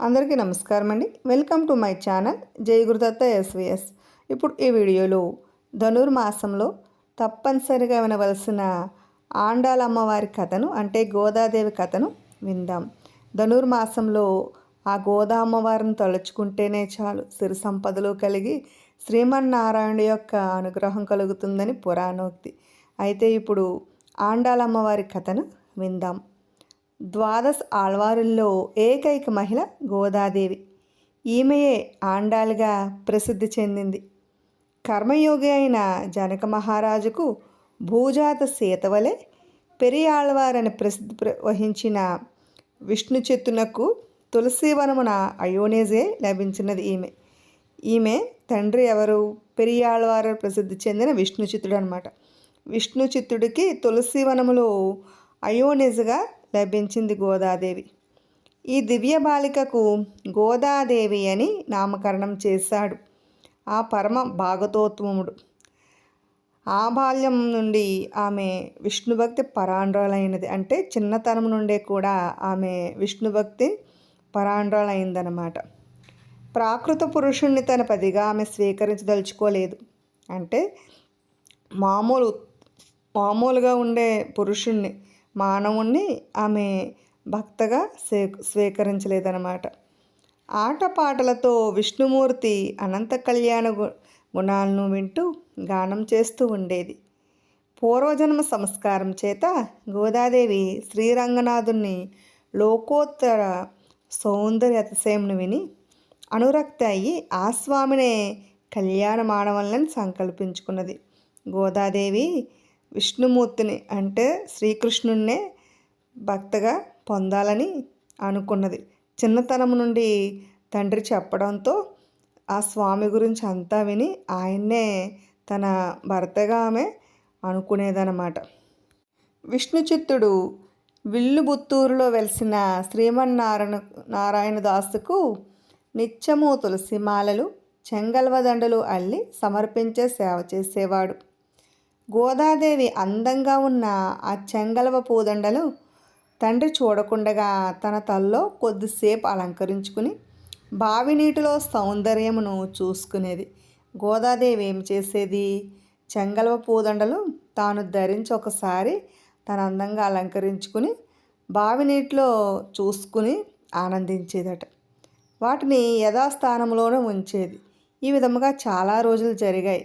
అందరికీ నమస్కారం అండి. వెల్కమ్ టు మై ఛానల్ జై గురుదత్త ఎస్విఎస్ ఇప్పుడు ఈ వీడియోలో ధనుర్మాసంలో తప్పనిసరిగా వినవలసిన ఆండాల అమ్మవారి కథను అంటే గోదాదేవి కథను విందాం. ధనుర్మాసంలో ఆ గోదా అమ్మవారిని తలుచుకుంటేనే చాలు సిరి సంపదలు కలిగి శ్రీమన్నారాయణ యొక్క అనుగ్రహం కలుగుతుందని పురాణోక్తి. అయితే ఇప్పుడు ఆండాల అమ్మవారి కథను విందాం. ద్వాదశ ఆళ్వారుల్లో ఏకైక మహిళ గోదాదేవి. ఈమెయే ఆండాలుగా ప్రసిద్ధి చెందింది. కర్మయోగి అయిన జనక మహారాజుకు భూజాత సీతవలే పెరియాళ్వారని ప్రసిద్ధి ప్ర- వహించిన విష్ణు చెత్తునకు తులసీవనమున అయోనేజే లభించినది ఈమె. ఈమె తండ్రి ఎవరు? పెరియాళ్వారు ప్రసిద్ధి చెందిన విష్ణు చిత్తుడు అనమాట విష్ణు చిత్తుడికి తులసీవనములో అయోనిజగా లభించింది గోదాదేవి. ఈ దివ్య బాలికకు గోదాదేవి అని నామకరణం చేశాడు. ఆ పరమ భాగతోత్వముడు. ఆ బాల్యం నుండి ఆమె విష్ణుభక్తి పరాండ్రాలైనది. అంటే చిన్నతనం నుండే కూడా ఆమె విష్ణుభక్తి పరాండ్రాలైందనమాట ప్రాకృత పురుషుణ్ణి తన పదిగా ఆమె స్వీకరించదలుచుకోలేదు. అంటే మామూలు మామూలుగా ఉండే పురుషుణ్ణి మానవుణ్ణి ఆమె భక్తగా స్వీ స్వీకరించలేదన్నమాట. ఆటపాటలతో విష్ణుమూర్తి అనంత కళ్యాణ గుణాలను వింటూ గానం చేస్తూ ఉండేది. పూర్వజన్మ సంస్కారం చేత గోదాదేవి శ్రీరంగనాథుని లోకోత్తర సౌందర్య అతిశయంను విని అనురక్త అయ్యి ఆ స్వామినే కళ్యాణ మానవలని సంకల్పించుకున్నది. గోదాదేవి విష్ణుమూర్తిని అంటే శ్రీకృష్ణున్నే భక్తగా పొందాలని అనుకున్నది. చిన్నతనం నుండి తండ్రి చెప్పడంతో ఆ స్వామి గురించి అంతా విని ఆయన్నే తన భర్తగా ఆమె అనుకునేదన్నమాట. విష్ణుచిత్తుడు విల్లుబుత్తూరులో వెలిసిన శ్రీమన్నారాయణ నారాయణ దాసుకు నిత్యము తులసిమాలలు చెంగల్వదండలు అల్లి సమర్పించే సేవ చేసేవాడు. గోదాదేవి అందంగా ఉన్న ఆ చెంగల్వ పూదండలు తండ్రి చూడకుండగా తన తల్లో కొద్దిసేపు అలంకరించుకుని బావి నీటిలో సౌందర్యమును చూసుకునేది. గోదాదేవి ఏం చేసేది? చెంగల్వ పూదండలు తాను ధరించి ఒకసారి తన అందంగా అలంకరించుకుని బావి నీటిలో చూసుకుని ఆనందించేదట. వాటిని యథాస్థానంలోనే ఉంచేది. ఈ విధముగా చాలా రోజులు జరిగాయి.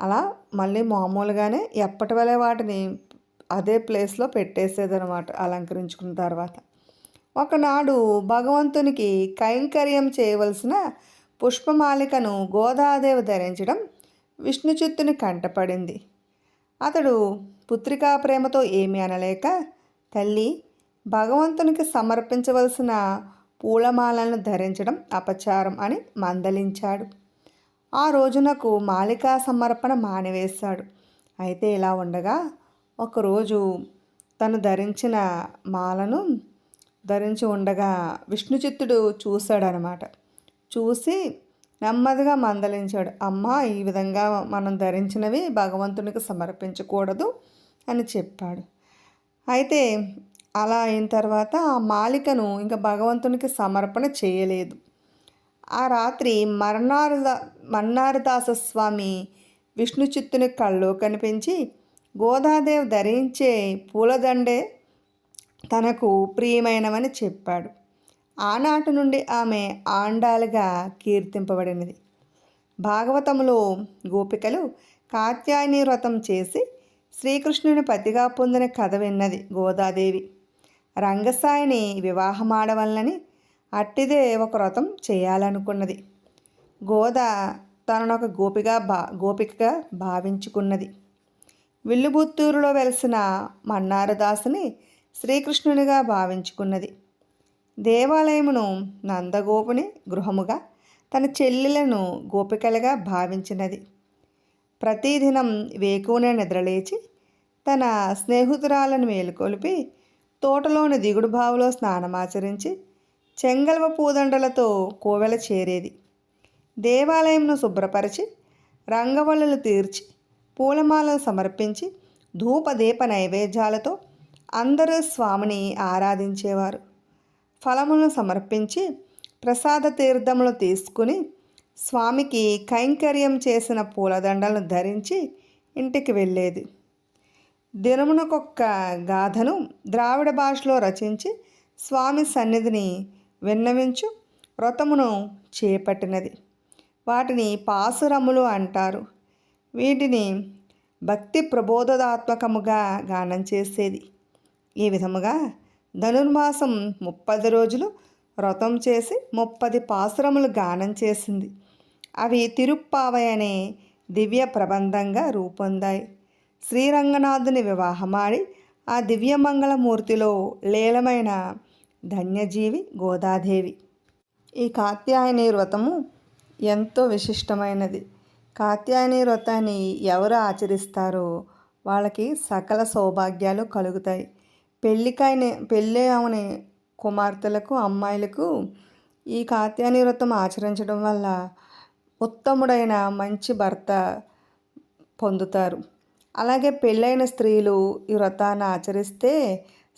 అలా మళ్ళీ మామూలుగానే ఎప్పటి వలె వాటిని అదే ప్లేస్లో పెట్టేసేదనమాట అలంకరించుకున్న తర్వాత. ఒకనాడు భగవంతునికి కైంకర్యం చేయవలసిన పుష్పమాలికను గోదాదేవి ధరించడం విష్ణుచిత్తుని కంటపడింది. అతడు పుత్రికా ప్రేమతో ఏమీ అనలేక తల్లి భగవంతునికి సమర్పించవలసిన పూలమాలను ధరించడం అపచారం అని మందలించాడు. ఆ రోజునకు మాలికా సమర్పణ మానివేశాడు. అయితే ఇలా ఉండగా ఒకరోజు తను ధరించిన మాలను ధరించి ఉండగా విష్ణుచిత్తుడు చూశాడనమాట. చూసి నెమ్మదిగా మందలించాడు. అమ్మ ఈ విధంగా మనం ధరించినవి భగవంతునికి సమర్పించకూడదు అని చెప్పాడు. అయితే అలా అయిన తర్వాత ఆ మాలికను ఇంకా భగవంతునికి సమర్పణ చేయలేదు. ఆ రాత్రి మర్నారద మన్నారదాస స్వామి విష్ణు చిత్తుని కళ్ళు కనిపించి గోదాదేవి ధరించే పూలదండే తనకు ప్రియమైనవని చెప్పాడు. ఆనాటి నుండి ఆమె ఆండాలుగా కీర్తింపబడినది. భాగవతంలో గోపికలు కాత్యాయని వ్రతం చేసి శ్రీకృష్ణుని పతిగా పొందిన కథ విన్నది గోదాదేవి. రంగసాయిని వివాహమాడవలనని అట్టిదే ఒక వ్రతం చేయాలనుకున్నది. గోద తననొక గోపిగా భా గోపికగా భావించుకున్నది. విల్లుబుత్తూరులో వెలిసిన మన్నారదాసుని శ్రీకృష్ణునిగా భావించుకున్నది. దేవాలయమును నందగోపుని గృహముగా తన చెల్లెలను గోపికలుగా భావించినది. ప్రతిదినం వేకువనే నిద్రలేచి తన స్నేహితురాలను మేలుకొలిపి తోటలోని దిగుడు బావిలో స్నానమాచరించి చెంగల్వ పూదండలతో కోవెల చేరేది. దేవాలయంను శుభ్రపరిచి రంగవల్లులు తీర్చి పూలమాలను సమర్పించి ధూపదీప నైవేద్యాలతో అందరూ స్వామిని ఆరాధించేవారు. ఫలములను సమర్పించి ప్రసాద తీర్థములు తీసుకుని స్వామికి కైంకర్యం చేసిన పూలదండలను ధరించి ఇంటికి వెళ్ళేది. దినమునకొక్క గాథను ద్రావిడ భాషలో రచించి స్వామి సన్నిధిని విన్నవించు. వ్రతమును చేపట్టినది. వాటిని పాసురములు అంటారు. వీటిని భక్తి ప్రబోధదాత్మకముగా గానం చేసేది. ఈ విధముగా ధనుర్మాసం ముప్పది రోజులు వ్రతం చేసి ముప్పది పాసురములు గానం చేసింది. అవి తిరుప్పావై అనే దివ్య ప్రబంధంగా రూపొందాయి. శ్రీరంగనాథుని వివాహమాడి ఆ దివ్యమంగళమూర్తిలో లీలమైన ధన్యజీవి గోదాదేవి. ఈ కాత్యాయని వ్రతము ఎంతో విశిష్టమైనది. కాత్యాయని వ్రతాన్ని ఎవరు ఆచరిస్తారో వాళ్ళకి సకల సౌభాగ్యాలు కలుగుతాయి. పెళ్ళికాయన పెళ్ళి అవని కుమార్తెలకు అమ్మాయిలకు ఈ కాత్యాయని వ్రతం ఆచరించడం వల్ల ఉత్తముడైన మంచి భర్త పొందుతారు. అలాగే పెళ్ళైన స్త్రీలు ఈ వ్రతాన్ని ఆచరిస్తే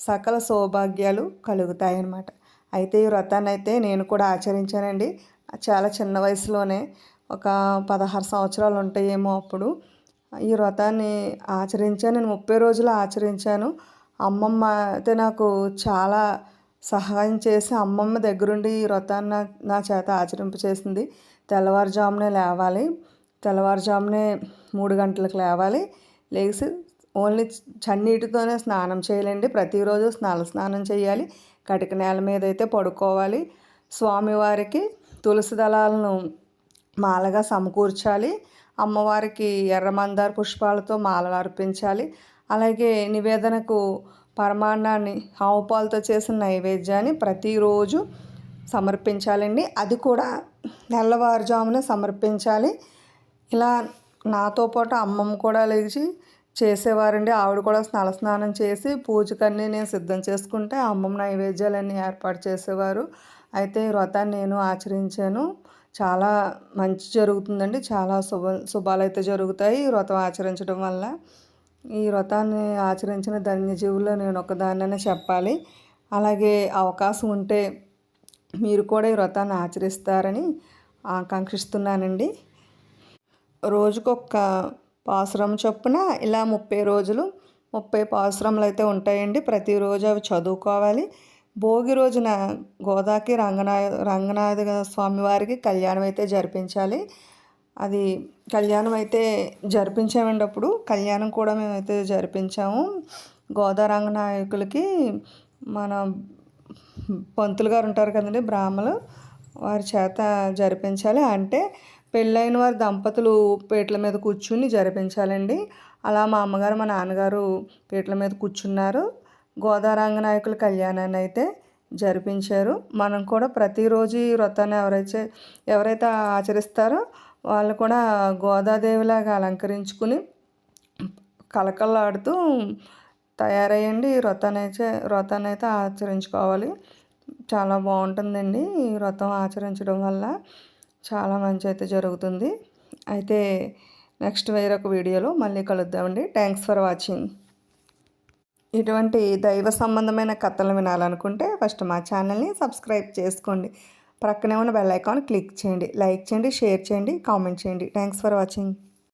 సకల సౌభాగ్యాలు కలుగుతాయన్నమాట. అయితే ఈ వ్రతాన్ని అయితే నేను కూడా ఆచరించానండి. చాలా చిన్న వయసులోనే ఒక పదహారు సంవత్సరాలు ఉంటాయేమో అప్పుడు. ఈ వ్రతాన్ని ఆచరించాను. నేను ముప్పై రోజులు ఆచరించాను. అమ్మమ్మ అయితే నాకు చాలా సహాయం చేసి అమ్మమ్మ దగ్గరుండి ఈ వ్రతాన్ని నా చేత ఆచరింప చేసింది తెల్లవారుజామునే లేవాలి. తెల్లవారుజామునే మూడు గంటలకు లేవాలి. లేచి ఓన్లీ చన్నీటితోనే స్నానం చేయాలండి. ప్రతిరోజు స్నాన స్నానం చేయాలి. కటిక నేల మీద అయితే పడుకోవాలి. స్వామివారికి తులసి దళాలను మాలగా సమకూర్చాలి. అమ్మవారికి ఎర్రమందార పుష్పాలతో మాలలు అర్పించాలి. అలాగే నివేదనకు పరమాన్నాన్ని ఆవు పాలతో చేసిన నైవేద్యాన్ని ప్రతిరోజు సమర్పించాలండి. అది కూడా తెల్లవారుజామున సమర్పించాలి. ఇలా నాతో పాటు అమ్మమ్మ కూడా లేచి చేసేవారండి. ఆవిడ కూడా స్నాన స్నానం చేసి పూజకన్నీ నేను సిద్ధం చేసుకుంటే అమ్మమ్మ నైవేద్యాలన్నీ ఏర్పాటు చేసేవారు. అయితే ఈ వ్రతాన్ని నేను ఆచరించాను. చాలా మంచి జరుగుతుందండి. చాలా శుభ శుభాలు అయితే జరుగుతాయి ఈ వ్రతం ఆచరించడం వల్ల. ఈ వ్రతాన్ని ఆచరించిన ధన్యజీవుల్లో నేను ఒకదాన్ననే చెప్పాలి. అలాగే అవకాశం ఉంటే మీరు కూడా ఈ వ్రతాన్ని ఆచరిస్తారని ఆకాంక్షిస్తున్నానండి. రోజుకొక పాసురం చొప్పున ఇలా ముప్పై రోజులు ముప్పై పాసురములు అయితే ఉంటాయండి. ప్రతిరోజు అవి చదువుకోవాలి. భోగి రోజున గోదాకి రంగనాయ రంగనాథ స్వామి వారికి కళ్యాణం అయితే జరిపించాలి. అది కళ్యాణం అయితే జరిపించామండి అప్పుడు కళ్యాణం కూడా మేమైతే జరిపించాము. గోదా రంగనాయకులకి మన పంతులు గారు ఉంటారు కదండి బ్రాహ్మలు వారి చేత జరిపించాలి. అంటే పెళ్ళైన వారి దంపతులు పీటల మీద కూర్చుని జరిపించాలండి. అలా మా అమ్మగారు మా నాన్నగారు పీటల మీద కూర్చున్నారు. గోదారాంగ నాయకుల కళ్యాణాన్ని అయితే జరిపించారు. మనం కూడా ప్రతిరోజు ఈ వ్రతాన్ని ఎవరైతే ఎవరైతే ఆచరిస్తారో వాళ్ళు కూడా గోదాదేవిలాగా అలంకరించుకుని కలకలాడుతూ తయారయ్యండి. ఈ వ్రతాన్ని అయితే వ్రతాన్ని అయితే ఆచరించుకోవాలి. చాలా బాగుంటుందండి ఈ వ్రతం ఆచరించడం వల్ల. చాలా మంచి అయితే జరుగుతుంది. అయితే నెక్స్ట్ వేరొక వీడియోలో మళ్ళీ కలుద్దామండి. థ్యాంక్స్ ఫర్ వాచింగ్ ఇటువంటి దైవ సంబంధమైన కథలు వినాలనుకుంటే ఫస్ట్ మా ఛానల్ని సబ్స్క్రైబ్ చేసుకోండి. ప్రక్కనే ఉన్న బెల్ ఐకాన్ క్లిక్ చేయండి. లైక్ చేయండి షేర్ చేయండి కామెంట్ చేయండి. Thanks for watching